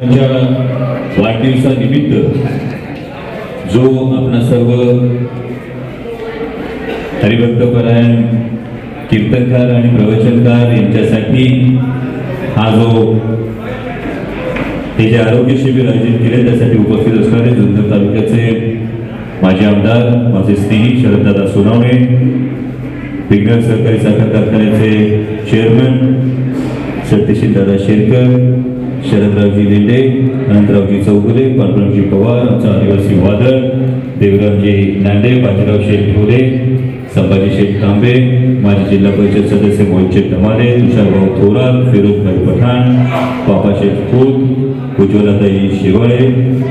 त्यांच्या वाढदिवसानिमित्त जो आपला सर्व हरिभक्तपरायण कीर्तनकार आणि प्रवचनकार यांच्यासाठी हा जो हे जे आरोग्य शिबिर आयोजित केले त्यासाठी उपस्थित असणारे जुन्नर तालुक्याचे माजी आमदार माझे स्नेही शरददादा सोनावणे विज्ञान सहकारी साखर कारखान्याचे चेअरमन सत्यशील दादा शेरकर शरदरावजी लेंडे अनंतरावजी चौगुले पांडुरंगजी पवार आमचा आदिवासी वादळ देवरामजी नांडे बाजीराव शेठ ढोरे संभाजी शेठ तांबे माजी जिल्हा परिषद सदस्य मोहित शेठ धमाले तुषारभाऊ थोरात फिरोजभाई पठाण बापा शेठ खोत उज्ज्वलाताई शेवाळे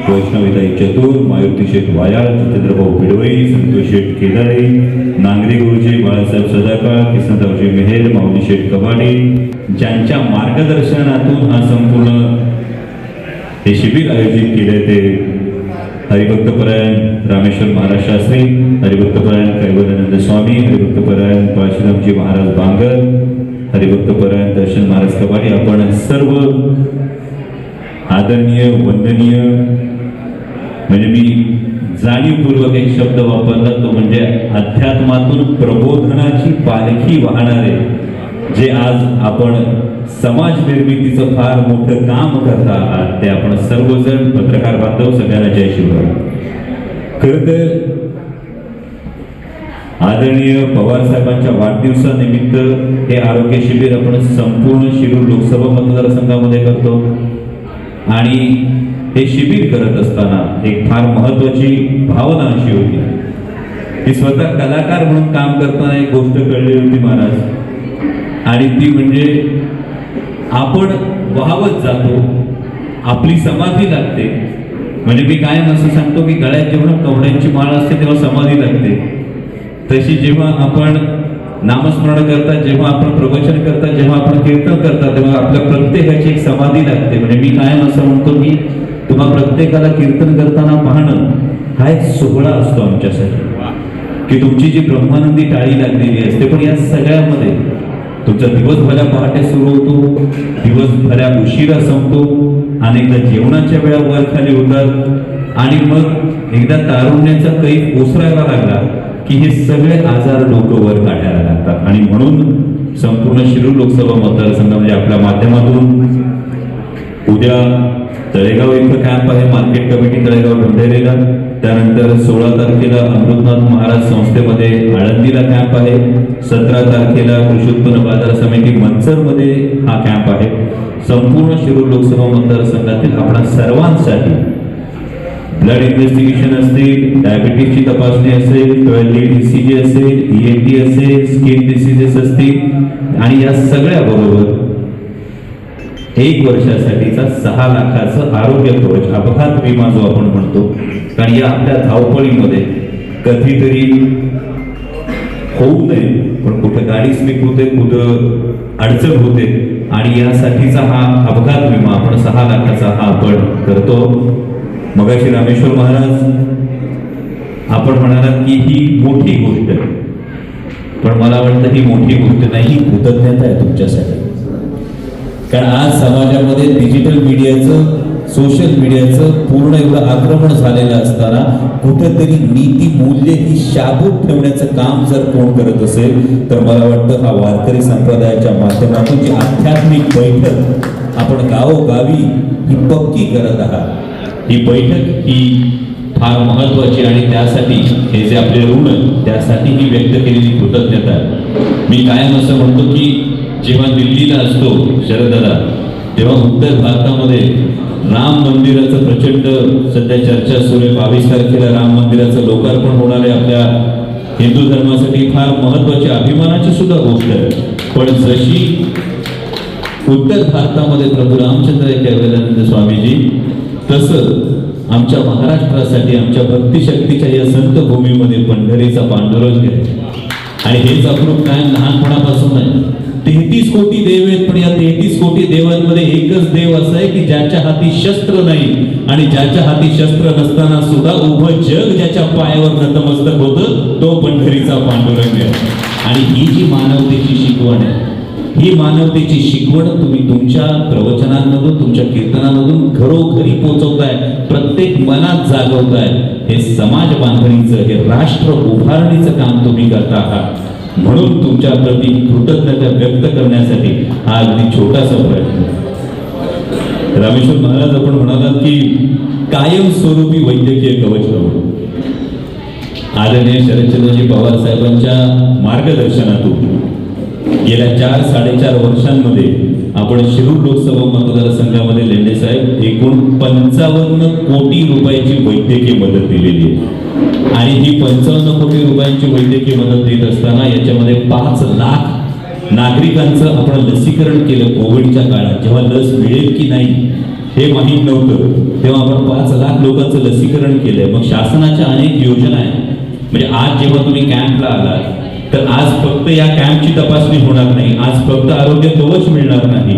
वैष्णवीताई चतुर मायुती शेठ वायाळ जितेंद्रभाऊ भिडवई संतोष शेठ केदारे नांगरे गुरुजी बाळासाहेब सदाकाळ किसनरावजी मेहेर माऊली शेठ कबाडी ज्यांच्या मार्गदर्शनातून हा संपूर्ण हे शिबिर आयोजित केले ते हरिभक्तपरायण रामेश्वर महाराज शास्त्री हरिभक्तपरायण कैवल्यानंद स्वामी हरिभक्तपरायण परशुरामजी महाराज बांगर हरिभक्तपरायण दर्शन महाराज कबाडी आपण सर्व आदरणीय वंदनीय म्हणजे मी जाणीवपूर्वक एक शब्द वापरला तो म्हणजे अध्यात्मातून प्रबोधनाची पालखी वाहणारे जे आज आपण समाज निर्मितीचं फार मोठं काम करता आहात ते आपण सर्वजण पत्रकार बांधव सगळ्यांना जय शिवराय खरं तर आदरणीय पवार साहेबांच्या वाढदिवसानिमित्त हे आरोग्य शिबिर आपण संपूर्ण शिरूर लोकसभा मतदारसंघामध्ये करतो. आणि हे शिबिर करत असताना एक फार महत्वाची भावना अशी होती की स्वतः कलाकार म्हणून काम करताना एक गोष्ट कळली होती महाराज. आणि ती म्हणजे आपण वाहवत जातो आपली समाधी लागते. म्हणजे मी कायम असं सांगतो की गळ्यात जेव्हा कवड्यांची माळ असते तेव्हा समाधी लागते. तशी जेव्हा आपण नामस्मरण करता जेव्हा आपण प्रवचन करता जेव्हा आपण कीर्तन करता तेव्हा आपल्या प्रत्येकाची एक समाधी लागते. म्हणजे मी कायम असं म्हणतो की तुम्हा प्रत्येकाला कीर्तन करताना पाहणं हा एक सोहळा असतो आमच्यासाठी. की तुमची जी ब्रह्मानंदी टाळी लागलेली असते पण या सगळ्यामध्ये तुमचा दिवसभरा पहाटे सुरू होतो दिवसभऱ्या उशिरा संपतो अनेकदा जेवणाच्या वेळा वर खाली होतात आणि मग एकदा तारुण्याचा कैफ ओसरायला लागला की हे सगळे आजार डोकं वर काढायला लागतात. आणि म्हणून संपूर्ण शिरूर लोकसभा मतदारसंघामध्ये आपल्या माध्यमातून उद्या तळेगाव इथं कॅम्प आहे. मार्केट कमिटी तळेगाव ढोंढेरेला. त्यानंतर सोळा तारखेला अमृतनाथ महाराज संस्थेमध्ये आळंदीला कॅम्प आहे. सतरा तारखेला कृषी उत्पन्न बाजार समिती मनसरमध्ये हा कॅम्प आहे. संपूर्ण शिरूर लोकसभा मतदारसंघातील आपणा सर्वांसाठी ब्लड इन्व्हेस्टिगेशन असेल डायबिटीसची तपासणी असेल किंवा लीड ईसीजी असेल ईएनटी असेल स्किन डिसीजेस असतील आणि या सगळ्या बरोबर एक वर्षासाठीचा सहा लाखाचं आरोग्य कवच अपघात विमा जो आपण म्हणतो कारण या आपल्या धावपळीमध्ये कधीतरी होऊ नये पण कुठं गाडी स्लिप होते कुठं अडचण होते आणि यासाठीचा हा अपघात विमा आपण सहा लाखाचा हा आपण करतो. मगाशी रामेश्वर महाराज आपण म्हणालात की ही मोठी गोष्ट आहे. पण मला वाटतं ही मोठी गोष्ट नाही ही कृतज्ञता आहे तुमच्यासाठी. कारण आज समाजामध्ये डिजिटल मीडियाचं सोशल मीडियाचं पूर्ण एवढं आक्रमण झालेलं असताना कुठेतरी नीती मूल्य ही शाबूत ठेवण्याचं काम जर कोण करत असेल तर मला वाटतं हा वारकरी संप्रदायाच्या माध्यमातून जी आध्यात्मिक बैठक आपण गावोगावी ही पक्की करत आहात. ही बैठक ही फार महत्वाची आणि त्यासाठी हे जे आपले ऋण त्यासाठी ही व्यक्त केलेली कृतज्ञता. मी कायम असं म्हणतो की जेव्हा दिल्लीला असतो शरददा तेव्हा उत्तर भारतामध्ये राम मंदिराचं प्रचंड सध्या चर्चा सुरू आहे. बावीस तारखेला राम मंदिराचं लोकार्पण होणार आहे आपल्या हिंदू धर्मासाठी. फार महत्वाची अभिमानाची सुद्धा गोष्ट आहे. पण जशी उत्तर भारतामध्ये प्रभू रामचंद्र कैवल्यानंद स्वामीजी तसं आमच्या महाराष्ट्रासाठी आमच्या भक्तिशक्तीच्या या संत भूमीमध्ये पंढरीचा पांडुरंग आहे. आणि हेच अप्रूप काय लहानपणापासून आहे. तेहतीस कोटी देव आहेत पण या तेहतीस कोटी देवांमध्ये एकच देव असा आहे की ज्याच्या हाती शस्त्र नाही आणि ज्याच्या हाती शस्त्र नसताना सुद्धा उभं जग ज्याच्या पायावर नतमस्तक होतं तो पंढरीचा पांडुरंग आहे. आणि ही जी मानवतेची शिकवण आहे ही मानवतेची शिकवण तुम्ही तुमच्या प्रवचनांमधून तुमच्या कीर्तनामधून घरोघरी पोहोचवताय प्रत्येक मनात जागवताय. हे समाज बांधणीचं हे राष्ट्र उभारणीचं काम तुम्ही करता आहात. म्हणून तुमच्या प्रती कृतज्ञता व्यक्त करण्यासाठी हा अगदी छोटासा प्रयत्न. रामेश्वर महाराज आपण म्हणालात की कायमस्वरूपी वैद्यकीय कवच हवं आदरणीय शरदचंद्रजी पवार साहेबांच्या मार्गदर्शनातून. गेल्या चार साडेचार वर्षांमध्ये आपण शिरूर लोकसभा मतदारसंघामध्ये लेंडे साहेब एकूण पंचावन्न कोटी रुपयाची वैद्यकीय मदत दिलेली आहे. आणि ही पंचावन्न कोटी रुपयांची वैद्यकीय मदत देत असताना याच्यामध्ये पाच लाख नागरिकांचं आपण लसीकरण केलं कोविडच्या काळात. जेव्हा लस मिळेल की नाही हे माहीत नव्हतं तेव्हा आपण पाच लाख लोकांचं लसीकरण केलंय. मग शासनाच्या अनेक योजना आहेत. म्हणजे आज जेव्हा तुम्ही कॅम्पला आलात तर आज फक्त या कॅम्पची तपासणी होणार नाही आज फक्त आरोग्य कवच मिळणार नाही.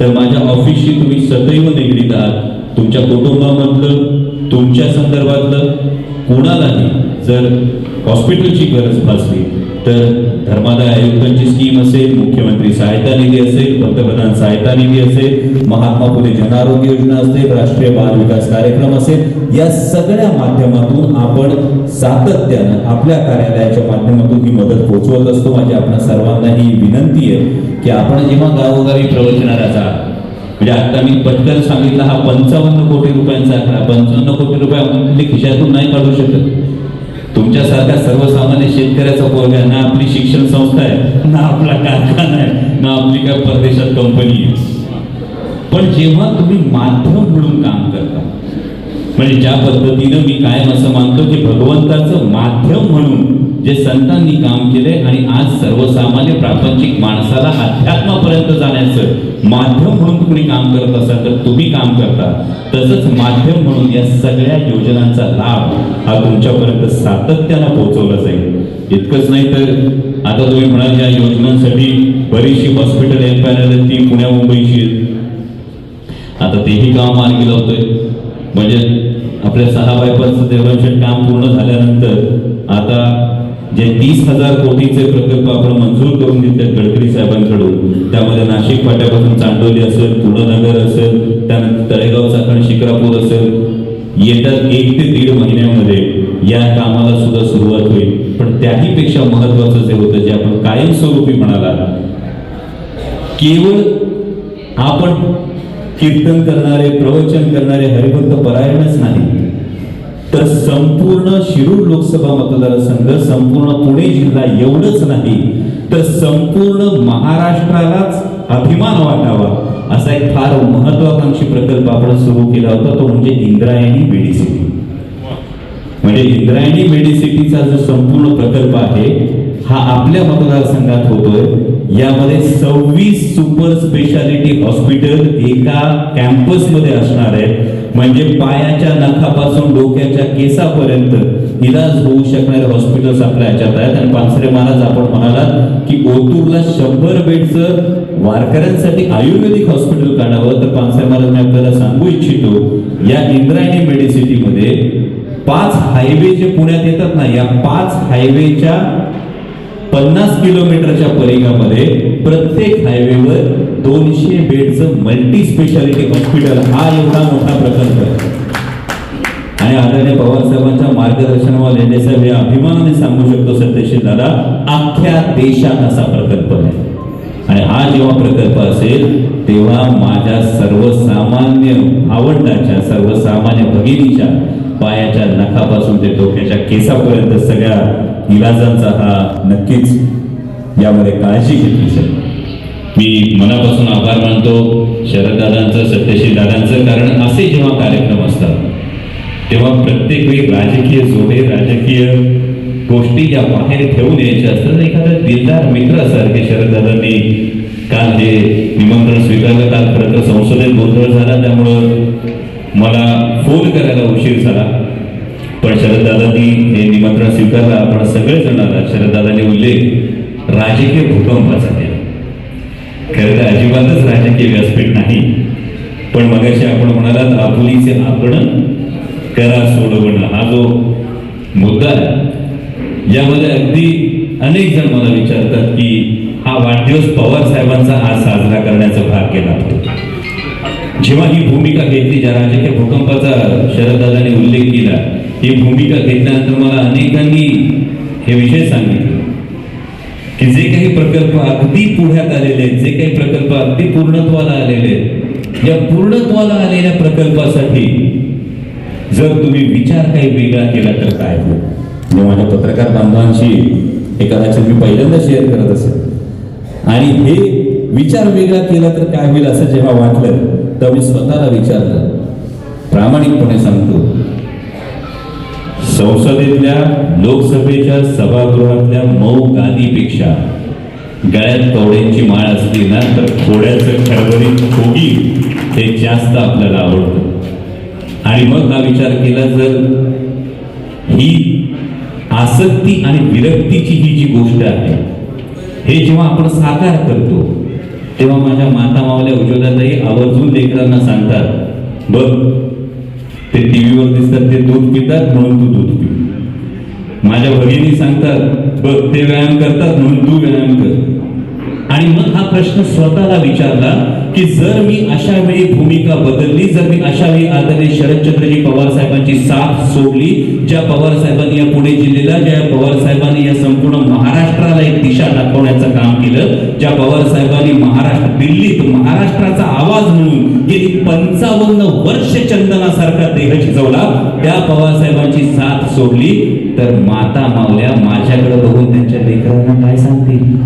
तर माझ्या ऑफिसशी तुम्ही सदैव निगडीत आहात. तुमच्या कुटुंबामधलं तुमच्या संदर्भातलं कोणालाही जर हॉस्पिटलची गरज भासली. तर धर्मादाय आयुक्तांची स्कीम असेल मुख्यमंत्री सहायता निधी असेल पंतप्रधान सहायता निधी असेल महात्मा फुले जनआरोग्य योजना असेल राष्ट्रीय बाल विकास कार्यक्रम असेल या सगळ्या माध्यमातून आपण सातत्यानं आपल्या कार्यालयाच्या माध्यमातून ही मदत पोहोचवत असतो. माझी आपल्या सर्वांना ही विनंती आहे की आपण जेव्हा गावोगावी प्रवचनाला जा म्हणजे आता मी पटकन सांगितलं हा पंचावन्न कोटी रुपयांचा आकडा पंचावन्न कोटी रुपये आपण खिशातून नाही काढू शकत. तुमच्यासारख्या सर्वसामान्य शेतकऱ्याचा पोरगा ना आपली शिक्षण संस्था आहे ना आपला कारखाना आहे ना आपली काय परदेशात कंपनी आहे. पण जेव्हा तुम्ही माध्यम म्हणून काम करता म्हणजे ज्या पद्धतीनं मी कायम असं मानतो की भगवंताचं माध्यम म्हणून जे संतांनी काम केले आणि आज सर्वसामान्य प्रापंचिक माणसाला अध्यात्मापर्यंत जाण्याचं माध्यम म्हणून तुम्ही काम करत असाल तर तुम्ही काम करता. तसंच माध्यम म्हणून या सगळ्या योजनांचा लाभ हा तुमच्यापर्यंत सातत्यानं पोहोचवला जाईल. इतकंच नाही तर आता तुम्ही म्हणाल या योजनांसाठी बरीचशी हॉस्पिटल हेल्प पॅनल ती पुण्या मुंबईची आता तेही काम मार्गी लावतोय. म्हणजे आपल्या सहा बायपासचं डेव्हलपमेंट काम पूर्ण झाल्यानंतर आता जे तीस हजार कोटीचे प्रकल्प आपण मंजूर करून घेतले गडकरी साहेबांकडून त्यामध्ये नाशिक फाट्यापासून चांडोली असेल पुणनगर असेल त्यानंतर तळेगाव चाकण शिक्रापूर असेल येत्या एक ते दीड महिन्यामध्ये या कामाला सुद्धा सुरुवात होईल. पण त्याही पेक्षा महत्वाचं जे होतं जे आपण कायमस्वरूपी म्हणाला केवळ आपण कीर्तन करणारे प्रवचन करणारे हरिभक्त परायणच नाही. तर संपूर्ण शिरूर लोकसभा मतदारसंघ संपूर्ण पुणे जिल्हा एवढंच नाही तर संपूर्ण महाराष्ट्रालाच अभिमान वाटावा असा एक फार महत्वाकांक्षी प्रकल्प आपण सुरू केला होता तो म्हणजे इंद्रायणी मेडिसिटी म्हणजे इंद्रायणी मेडिसिटीचा जो संपूर्ण प्रकल्प आहे हा आपल्या मतदारसंघात होतोय. यामध्ये सव्वीस सुपर स्पेशालिटी हॉस्पिटल एका कॅम्पसमध्ये असणार आहे म्हणजे पायाच्या नखापासून डोक्याच्या केसापर्यंत इलाज होऊ शकणारे हॉस्पिटल्स आपल्या ह्याच्यात आहेत. आणि पानसरे महाराज आपण म्हणालात की ओतूरला शंभर बेडचं वारकऱ्यांसाठी आयुर्वेदिक हॉस्पिटल काढावं. तर पानसरे महाराज मी आपल्याला सांगू इच्छितो या इंद्रायणी मेडिसिटीमध्ये पाच हायवे जे पुण्यात येतात ना या पाच हायवेच्या पन्नास किलोमीटरच्या परिघामध्ये प्रत्येक हायवेवर दोनशे बेडचं मल्टी स्पेशालिटी हॉस्पिटल हा एवढा मोठा प्रकल्प आहे. आणि आदरणीय पवार साहेबांच्या मार्गदर्शनावर लेंडे साहेब अभिमानाने सांगू शकतो सत्यशील दादा अख्ख्या देशात असा प्रकल्प आहे. आणि हा जेव्हा प्रकल्प असेल तेव्हा माझ्या सर्वसामान्य आवडण्याच्या सर्वसामान्य भगिनीच्या पायाच्या नखापासून ते डोक्याच्या केसापर्यंत सगळ्या इलाजांचा हा नक्कीच यामध्ये काळजी घेतली जाईल. मी मनापासून आभार मानतो शरददादांचं सत्यशील दादांचं कारण असे जेव्हा कार्यक्रम असतात तेव्हा प्रत्येक वेळी राजकीय जोडे राजकीय गोष्टी ज्या बाहेर ठेवून यायच्या असतात. एखादा दिलदार मित्रासारखे शरददादांनी काल हे निमंत्रण स्वीकारलं काल खरं तर संसदेत गोंधळ झाला त्यामुळं मला फोन करायला उशीर झाला. पण शरददादांनी हे निमंत्रण स्वीकारलं. आपण सगळेजण आलात. शरददादांनी उल्लेख राजकीय भूकंपाचा आहे खरं तर अजिबातच राजकीय व्यासपीठ नाही. पण मगाशी आपण म्हणालात आपुलीचे आपण करा सोडवणं. हा जो मुद्दा आहे यामध्ये अगदी अनेक जण मला विचारतात की हा वाढदिवस पवार साहेबांचा आज साजरा करण्याचा भाग्य लाभतो. जेव्हा ही भूमिका घेतली ज्या राजकीय भूकंपाचा शरददादाने उल्लेख केला ही भूमिका घेतल्यानंतर मला अनेकांनी हे विषय सांगितले. की जे काही प्रकल्प अगदी पुढ्यात आलेले आहेत जे काही प्रकल्प अगदी पूर्णत्वाला आलेले आहेत या पूर्णत्वाला आलेल्या प्रकल्पासाठी जर तुम्ही विचार काही वेगळा केला तर काय होईल? माझ्या पत्रकार बांधवांशी हे कदाचित मी पहिल्यांदा शेअर करत असेल. आणि हे विचार वेगळा केला तर काय होईल असं जेव्हा वाटलं तेव्हा मी स्वतःला विचारलं. प्रामाणिकपणे सांगतो. संसदेतल्या लोकसभेच्या सभागृहातल्या मऊ गादीपेक्षा गळ्यात कवड्यांची माळ असली ना तर थोड्याचं खडबडीत खोगी हे जास्त आपल्याला आवडतं. आणि मग हा विचार केला जर ही आसक्ती आणि विरक्तीची ही जी गोष्ट आहे हे जेव्हा आपण साकार करतो तेव्हा माझ्या माता मावल्या उज्ज्वलाताई आवर्जून लेकरांना सांगतात बघ ते टीव्हीवर दिसतात ते दूध पितात म्हणून तू दूध पी माझ्या भगिनी सांगतात बघ ते व्यायाम करतात म्हणून तू व्यायाम कर. आणि मग हा प्रश्न स्वतःला विचारला की जर मी अशा वेळी भूमिका बदलली जर मी अशा वेळी आदरणीय शरदचंद्रजी पवार साहेबांची साथ सोडली ज्या पवार साहेबांनी या पुणे जिल्ह्याला ज्या पवार साहेबांनी या संपूर्ण महाराष्ट्राला एक दिशा दाखवण्याचं काम केलं ज्या पवार साहेबांनी महाराष्ट्र दिल्लीत महाराष्ट्राचा आवाज म्हणून गेली पंचावन्न वर्ष चंदनासारखा देह शिजवला त्या पवार साहेबांची साथ सोडली. तर माता मावल्या माझ्याकडे बघून त्यांच्या लेकरांना काय सांगतील?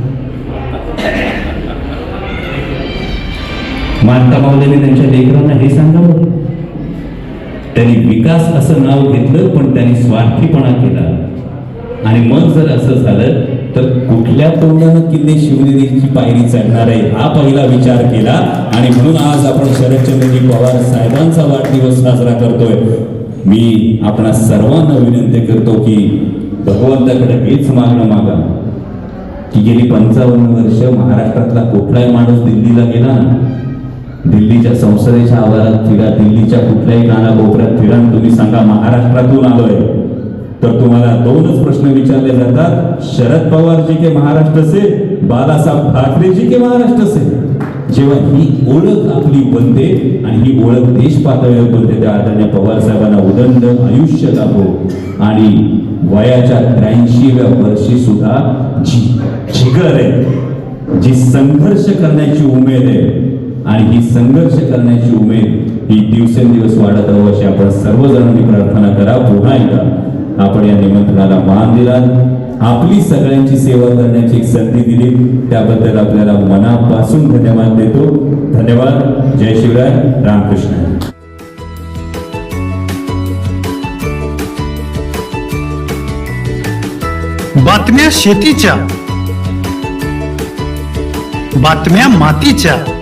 माता माऊलीने त्यांच्या लेकरांना हे सांगावं. त्यांनी विकास असं नाव घेतलं पण त्यांनी स्वार्थीपणा केला. आणि मग जर असं झालं तर कुठल्या तोंडानं किल्ले शिवनेरीची पायरी चढणार आहे हा पहिला विचार केला. आणि म्हणून आज आपण शरदचंद्रजी पवार साहेबांचा वाढदिवस साजरा करतोय. मी आपणा सर्वांना विनंती करतो की भगवंताकडे हेच मागणं मागा. की गेली पंचावन्न वर्ष महाराष्ट्रातला कुठलाही माणूस दिल्लीला गेला ना दिल्लीच्या संसदेच्या आवारात फिरा दिल्लीच्या कुठल्याही कानाकोपऱ्यात फिरा आणि तुम्ही सांगा महाराष्ट्रातून आलोय. तर तुम्हाला दोनच प्रश्न विचारले जातात. शरद पवार जी के महाराष्ट्र से बालासाहेब ठाकरे जी के महाराष्ट्र से जेव्हा ही ओळख आपली बनते आणि ही ओळख देश पातळीवर बनते त्या आदरणीय पवार साहेबांना उदंड आयुष्य लाभो आणि वयाच्या त्र्याऐंशीव्या वर्षी सुद्धा जी जिगर आहे जी संघर्ष करण्याची उमेद आहे आणि ही संघर्ष करण्याची उमेद ही दिवसेंदिवस वाढत राहू अशी आपण सर्वजणांनी प्रार्थना करा. पुन्हा एकदा आपण या निमंत्रणाला मान दिलात. आपली सगळ्यांची सेवा करण्याची एक संधी दिली. त्याबद्दल आपल्याला मनापासून धन्यवाद देतो. धन्यवाद. जय शिवराय. रामकृष्ण. बातम्या शेतीच्या बातम्या मातीच्या